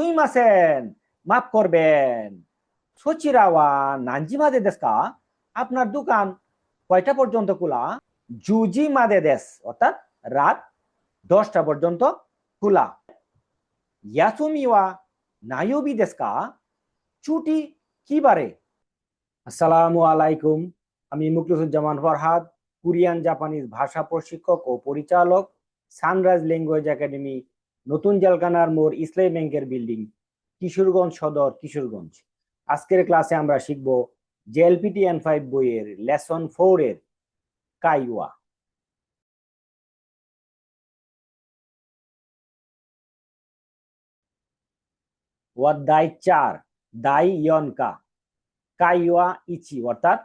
সুইমাসেন, মাফ করবেন। সচিরাওয়া নাঞ্জিমাদে দেশকা? আপনার দোকান কয়টা পর্যন্ত খোলা? জুজি মাদে দেশ, অর্থাৎ রাত দশটা পর্যন্ত খোলা। ইয়াসুমিওয়া নায়ুবি দেশকা? ছুটি কি বারে? আলাইকুম, আমি মুকলিসুজ্জামান ফরহাদ, কোরিয়ান জাপানিজ ভাষা প্রশিক্ষক ও পরিচালক, সানরাইজ ল্যাঙ্গুয়েজ একাডেমি নতুন জলকানার মোড় ইসলামী ব্যাংকের বিল্ডিং, কিশোরগঞ্জ সদর, কিশোরগঞ্জ। আজকের ক্লাসে আমরা শিখব জেএলপিটি এন ফাইভ বইয়ের লেসন ফোর এর কাইওয়া ওয়াদাই চার, দাই ইয়নকা কাইওয়া ইচি, অর্থাৎ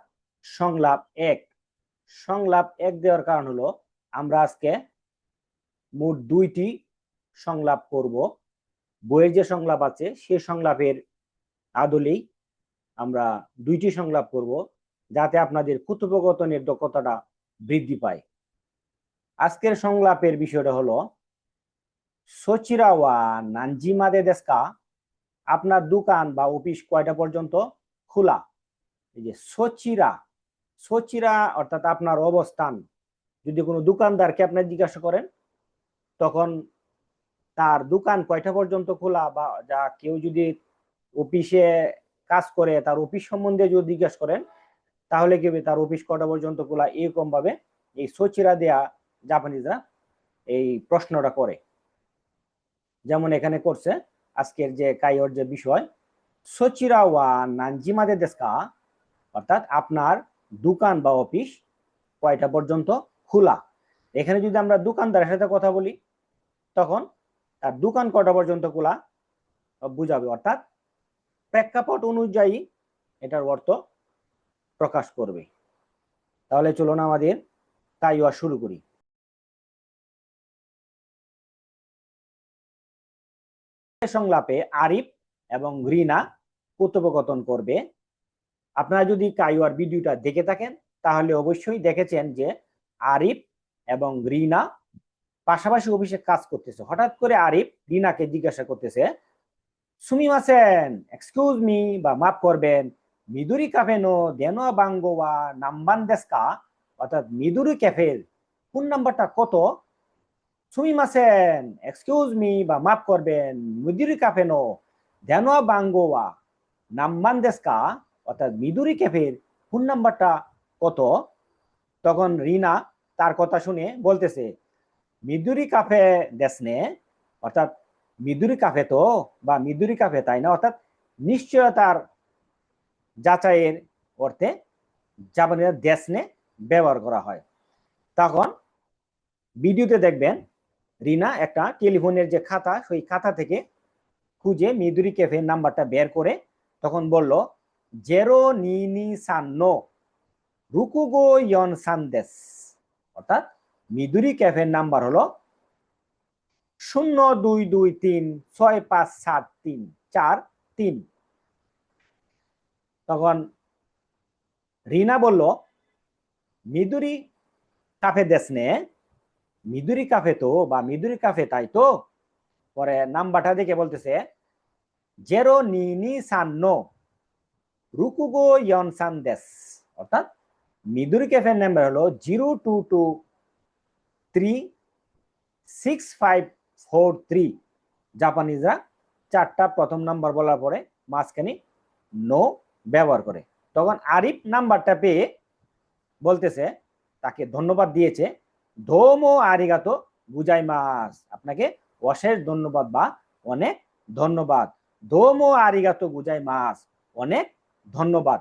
সংলাপ এক। সংলাপ এক দেওয়ার কারণ হলো আমরা আজকে মোট দুইটি সংলাপ করব। বইয়ের যে সংলাপ আছে, সে সংলাপের আদলেই আমরা দুইটি সংলাপ করব, যাতে আপনাদের কথোপকথনের দক্ষতাটা বৃদ্ধি পায়। আজকের সংলাপের বিষয়টা হলো, সচিরাওয়া নানজিমাদে দেশকা, আপনার দোকান বা অফিস কয়টা পর্যন্ত খোলা? এই যে সচিরা সচিরা অর্থাৎ আপনার অবস্থান, যদি কোনো দোকানদারকে আপনি জিজ্ঞাসা করেন, তখন তার দোকান কয়টা পর্যন্ত খোলা বা যা কেউ যদি অফিসে কাজ করে, তার অফিস সম্বন্ধে যদি জিজ্ঞাসা করেন, তাহলে কি তার অফিস কটা পর্যন্ত খোলা এরকম ভাবে এই সচিরা দেয়া জাপানিজরা এই প্রশ্নটা করে। যেমন এখানে করছে, আজকের যে কাইয়র যে বিষয়, সচিরা ওয়া নানজিমাদে দেশকা, অর্থাৎ আপনার দোকান বা অফিস কয়টা পর্যন্ত খোলা। এখানে যদি আমরা দোকানদারের সাথে কথা বলি, তখন তার দোকান কটা পর্যন্ত খোলা বুঝাবে। অর্থাৎ প্রেক্ষাপট অনুযায়ী এটার অর্থ প্রকাশ করবে। তাহলে চলুন আমাদের তাইওয়া শুরু করি। সংলাপে আরিফ এবং রিনা কথোপকথন করবে। আপনারা যদি কাইওয়ার ভিডিওটা দেখে থাকেন, তাহলে অবশ্যই দেখেছেন যে আরিফ এবং রিনা পাশাপাশি অফিসে কাজ করতেছে। হঠাৎ করে আরিফ রিনাকে জিজ্ঞাসা করতেছে সুমিমাসেন এক্সকিউজ মি বা মাফ করবেন, মিদুরি কাফে নো দেনো বাঙ্গোয়া, নাম্বান দেশকা অর্থাৎ মিদুরি ক্যাফের ফোন নাম্বারটা কত? সুমিমাসেন এক্সকিউজ মি বা মাফ করবেন, মিদুরি কাফে নো দেনো বাঙ্গোয়া, নাম্বান দেশকা অর্থাৎ মিদুরি ক্যাফের ফোন নাম্বারটা কত? তখন রিনা তার কথা শুনে বলতেছে মিদুরি কাফে দেশনে অর্থাৎ মিদুরি কাফে তো, বা মিদুরি কাফে তাই না? অর্থাৎ নিশ্চয়তার যাচাইয়ের অর্থে জাপানিরা দেশনে ব্যবহার করা হয়। তখন ভিডিওতে দেখবেন, রিনা একটা টেলিফোনের যে খাতা, সেই খাতা থেকে খুঁজে মিদুরি ক্যাফে নাম্বারটা বের করে তখন বলল, জেরো নিনি সান্নো রুকুগো ইয়ন সানদেশ অর্থাৎ মিদুরি ক্যাফের নাম্বার হলো শূন্য দুই দুই তিন ছয় পাঁচ সাত তিন চার তিন। তখন রিনা বলল, মিদুরি কাফে দেশ নে, মিদুরি কাফে তো, বা মিদুরি কাফে তাই তো? পরে নাম্বারটা দেখে বলতেছে, জেরো নিনি সান্নো রুকুগো ইয়ন সান দেশ। অর্থাৎ মিদুরি ক্যাফের নাম্বার হলো zero two two three six five four three জাপানিজরা চারটা প্রথম নাম্বার বলার পরে মাঝখানে নো ব্যবহার করে। তখন আরিফ নাম্বারটা পেয়ে বলতেছে, তাকে ধন্যবাদ দিয়েছে, ধোমো, আরিগাতো বুঝাই মাস আপনাকে অশেষ ধন্যবাদ বা অনেক ধন্যবাদ। ধোমো, আরিগাতো বুঝাই মাস অনেক ধন্যবাদ।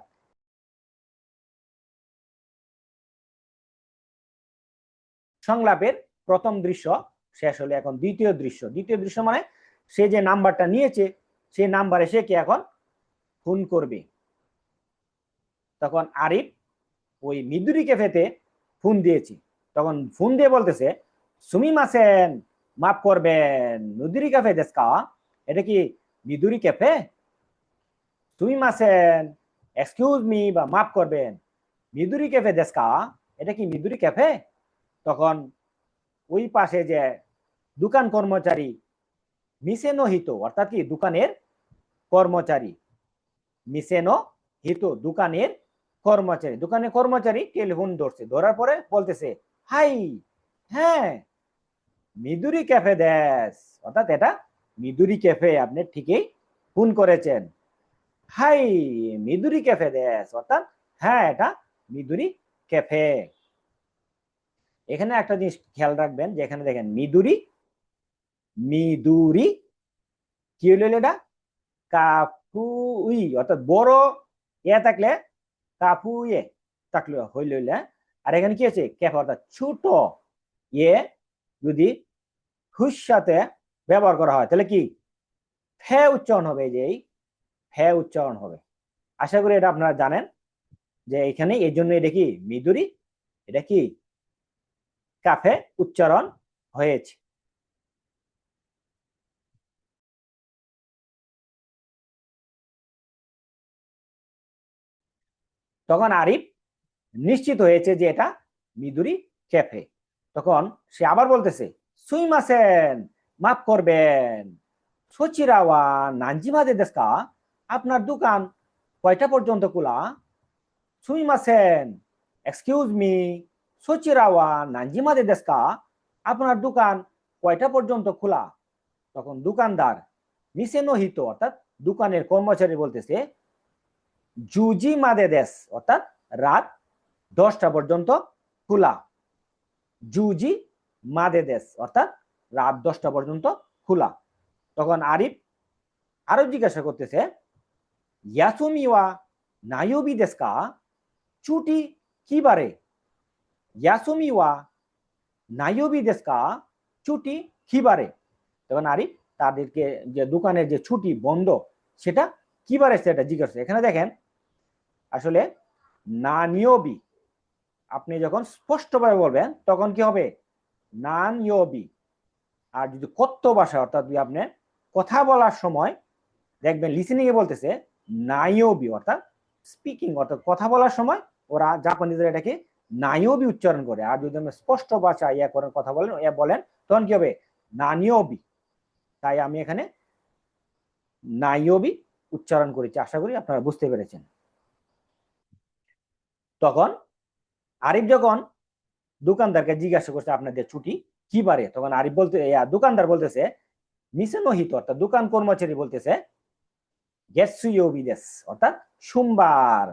সংলাপের প্রথম দৃশ্য শেষ হলে এখন দ্বিতীয় দৃশ্য। দ্বিতীয় দৃশ্য মানে সে যে নাম্বারটা নিয়েছে সেই নাম্বারে সে কি এখন? ফোন করবে। তখন আরিফ ওই মিদুরি ক্যাফেতে ফোন দিয়েছি। তখন ফোন দিয়ে বলতেছে সুমি মাসেন মাফ করবেন। মিদুরি ক্যাফে দেশকা এটা কি মিদুরি ক্যাফে সুমি মাসেন এক্সকিউজ মি বা মাফ করবেন। মিদুরি ক্যাফে দেশকা এটা কি মিদুরি ক্যাফে তখন ওই পাশে যে দোকান কর্মচারী মিসেনো হিত, অর্থাৎ কি দোকানের কর্মচারী, মিসেনো হিত, দোকানের কর্মচারী দোকানের কর্মচারী টেলিফোন ধরছে, ধরার পরে বলতেছে, হাই হ্যাঁ মিদুরি ক্যাফে দেশ অর্থাৎ এটা মিদুরি ক্যাফে, আপনি ঠিকই ফোন করেছেন। হাই, মিদুরি ক্যাফে দেশ অর্থাৎ হ্যাঁ এটা মিদুরি ক্যাফে। এখানে একটা জিনিস খেয়াল রাখবেন যে এখানে দেখেন, মিদুরি মিদুরি, কি হইল এটা? কাপুই, অর্থাৎ বড় ইয়ে থাকলে কাপুয়ে থাকলে, হইল হইলে আর এখানে কি আছে ক্যাফে অর্থাৎ ছোট ইয়ে যদি হুস সাথে ব্যবহার করা হয়, তাহলে কি? ফে উচ্চারণ হবে যে, এই ফে উচ্চারণ হবে। আশা করি এটা আপনারা জানেন যে এখানে এই জন্য এটা কি? মিদুরি, এটা কি? কাফে উচ্চারণ হয়েছে। তখন আরিফ নিশ্চিত হয়েছে যে এটা মিদুরি ক্যাফে। তখন সে আবার বলতেছে সুই মাসেন মাফ করবেন। সচিরাওয়া নাঞ্জিমাদে দেশকা, আপনার দোকান কয়টা পর্যন্ত খোলা? সুই মাসেন এক্সকিউজ মি সচিরাওয়া নাঞ্জিমাদে দেশকা আপনার দোকান কয়টা পর্যন্ত খোলা? তখন দোকানদার, মিসে নহিত, অর্থাৎ দোকানের কর্মচারী বলতেছে, জুজি মাদে দেশ, অর্থাৎ রাত দশটা পর্যন্ত খোলা। জুজি মাদে দেশ, অর্থাৎ রাত দশটা পর্যন্ত খোলা। তখন আরিফ আরও জিজ্ঞাসা করতেছে ইয়াসুমিওয়া নায়ুবি দেশকা, ছুটি কি বারে? ইয়াসুমিওয়া নায়ুবি দেশকা ছুটি কি বারে তখন আরিফ তাদেরকে যে দোকানের যে ছুটি বন্ধ সেটা কি বারে সেটা জিজ্ঞাসা এখানে দেখেন আসলে না নিয়বি আপনি যখন স্পষ্টভাবে বলবেন তখন কি হবে নান ইয়বি আর যদি কথ্য ভাষা অর্থাৎ যদি আপনি কথা বলার সময় দেখবেন লিসেনিং এ বলতেছে নাইয়বি অর্থাৎ স্পিকিং অর্থাৎ কথা বলার সময় ওরা জাপানিজরা এটাকে নাইয়বি উচ্চারণ করে। আর যদি আপনি স্পষ্ট ভাষা ইয়া করেন কথা বলেন, ইয়া বলেন, তখন কি হবে? নানিয়বি তাই আমি এখানে নাইয়বি উচ্চারণ করেছি। আশা করি আপনারা বুঝতে পেরেছেন। তখন আরিফ যখন দোকানদারকে জিজ্ঞাসা করছে, আপনাদের ছুটি কি বারে? তখন আরিফ বলতে দোকানদার বলতেছে মিসেনহিত অর্থাৎ দোকান কর্মচারী বলতেছে গ্যাস গেটসুইও বিদেশ অর্থাৎ সোমবার।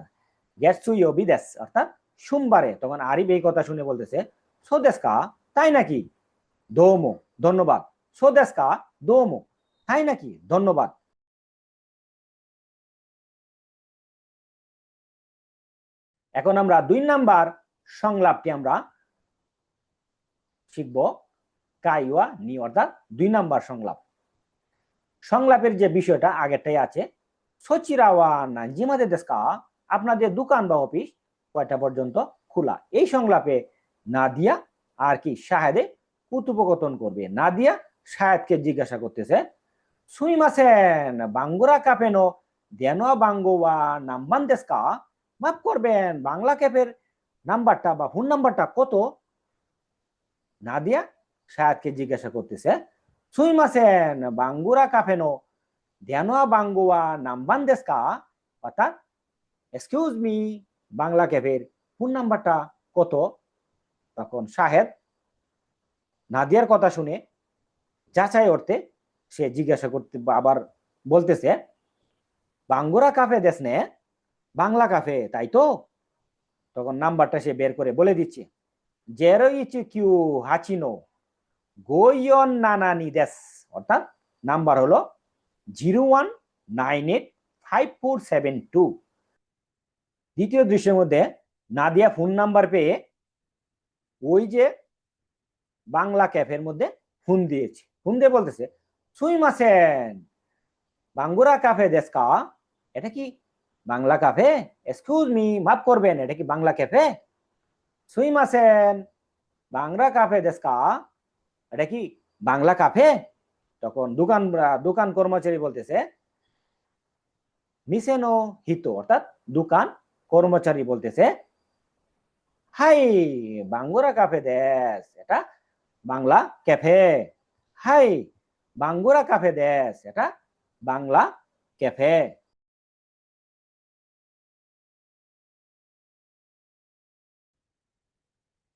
গেটসুইও বিদেশ অর্থাৎ সোমবারে তখন আরিফ এই কথা শুনে বলতেছে সোদেশকা তাই নাকি? দোমো, ধন্যবাদ। সোদেশকা দোমো, তাই নাকি? ধন্যবাদ। এখন আমরা দুই নাম্বার সংলাপটি আমরা শিখব, কাইওয়া নি, অর্থাৎ দুই নাম্বার সংলাপ। সংলাপের যে বিষয়টা আগেরটাই আছে, সচিরাওয়া নাঞ্জিমাদে দেশকা, আপনাদের দোকান বা অফিস কয়টা পর্যন্ত খোলা? এই সংলাপে নাদিয়া আর কি শাহেদে কুতুপকথন করবে। নাদিয়া শাহেদকে জিজ্ঞাসা করতেছে, সুই মাসেন, বাঙ্গুরা কাপেনো দেনোয়া বাঙ্গোয়া নাম্বান দেশকা মাফ করবেন, বাংলা ক্যাপের নাম্বারটা বা ফোন নাম্বারটা কত? নাদিয়া শায়াদকে জিজ্ঞাসা করতেছে সুইমাসেন বাঙ্গুরা কাফেনো দেনোয়া বাঙ্গুয়া নাম্বান দেশকা অর্থাৎ এক্সকিউজ মি বাংলা ক্যাফের ফোন নাম্বারটা কত? তখন শাহেদ নাদিয়ার কথা শুনে যাচাই অর্থে সে জিজ্ঞাসা করতে আবার বলতেছে, বাঙ্গুরা কাফে দেশ নে, বাংলা কাফে তাই তো? তখন নাম্বারটা সে বের করে বলে দিচ্ছে জেরো ইচ কিউ হাচিনো গোয়ন নানানি দেশ। অর্থাৎ নাম্বার হলো zero one nine eight five four seven two দ্বিতীয় দৃশ্যের মধ্যে নাদিয়া ফোন নাম্বার পেয়ে ওই যে বাংলা ক্যাফের মধ্যে ফোন দিয়েছে। ফোন দিয়ে বলতেছে সুই মাসেন বাঙ্গুরা কাফে দেশকা, এটা কি বাংলা কাফে এক্সকিউজ মি মাফ করবেন, এটা কি বাংলা ক্যাফে সুই মাসেন বাংলা কাফে দেশকা, এটা কি বাংলা কাফে তখন দোকান দোকান কর্মচারী বলতেছে, মিসেনো হিত অর্থাৎ দোকান কর্মচারী বলতেছে, হাই, বাঙ্গুরা কাফে দেশ, এটা বাংলা ক্যাফে হাই, বাঙ্গুরা কাফে দেশ, এটা বাংলা ক্যাফে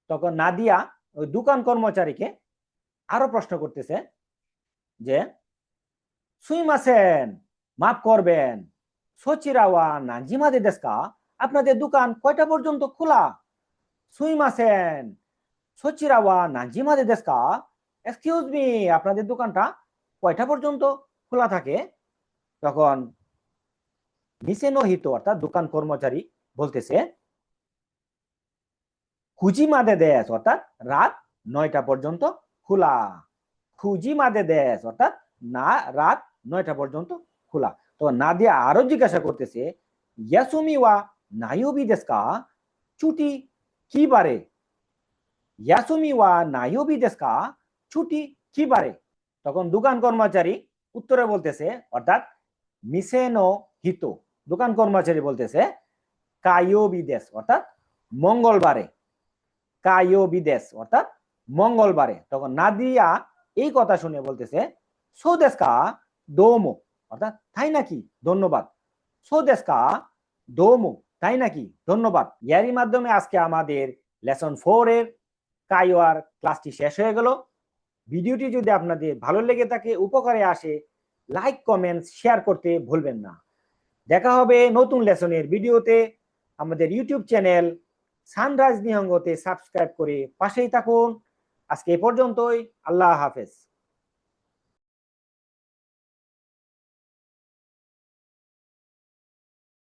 তখন নাদিয়া ওই দোকান কর্মচারীকে আরও প্রশ্ন করতেছে যে সুইমাসেন মাফ করবেন, সচিরাওয়া নাজিমা দে দেশকা আপনাদের দোকান কয়টা পর্যন্ত খোলা? সুইমাসেন সচিরাওয়া, নাজিমা দেশকা? এক্সকিউজ মি আপনাদের দোকানটা কয়টা পর্যন্ত খোলা থাকে? তখন নিচে নহিত, অর্থাৎ দোকান কর্মচারী বলতেছে খুঁজি মাদে দেশ, অর্থাৎ রাত নয়টা পর্যন্ত খোলা। খুঁজি মাদে দেশ, অর্থাৎ না, রাত নয়টা পর্যন্ত খোলা। তো নাদিয়া আরও জিজ্ঞাসা করতেছে, ইয়াসুমি ওয়া নাইওবি দেশকা ছুটি কি বারে ইয়াসুমি ওয়া নাইওবি দেশকা ছুটি কি বারে তখন দোকান কর্মচারী উত্তরে বলতেছে অর্থাৎ মিসেনো হিত দোকান কর্মচারী বলতেছে কায়ো বিদেশ অর্থাৎ মঙ্গলবারে কায়ো বিদেশ অর্থাৎ মঙ্গলবারে তখন নাদিয়া এই কথা শুনে বলতেছে সোদেশকা দোমো। অর্থাৎ, তাই নাকি? ধন্যবাদ। সোদেশকা দোমো। তাই নাকি? ধন্যবাদ। ইয়ারই মাধ্যমে আজকে আমাদের লেসন ফোর এর কাইওয়ার ক্লাসটি শেষ হয়ে গেল। ভিডিওটি যদি আপনাদের ভালো লেগে থাকে, উপকারে আসে, লাইক, কমেন্ট, শেয়ার করতে ভুলবেন না। দেখা হবে নতুন লেসনের ভিডিওতে। আমাদের ইউটিউব চ্যানেল সানরাইজ নিহঙ্গতে সাবস্ক্রাইব করে পাশেই থাকুন। আজকে এ পর্যন্তই। আল্লাহ হাফেজ।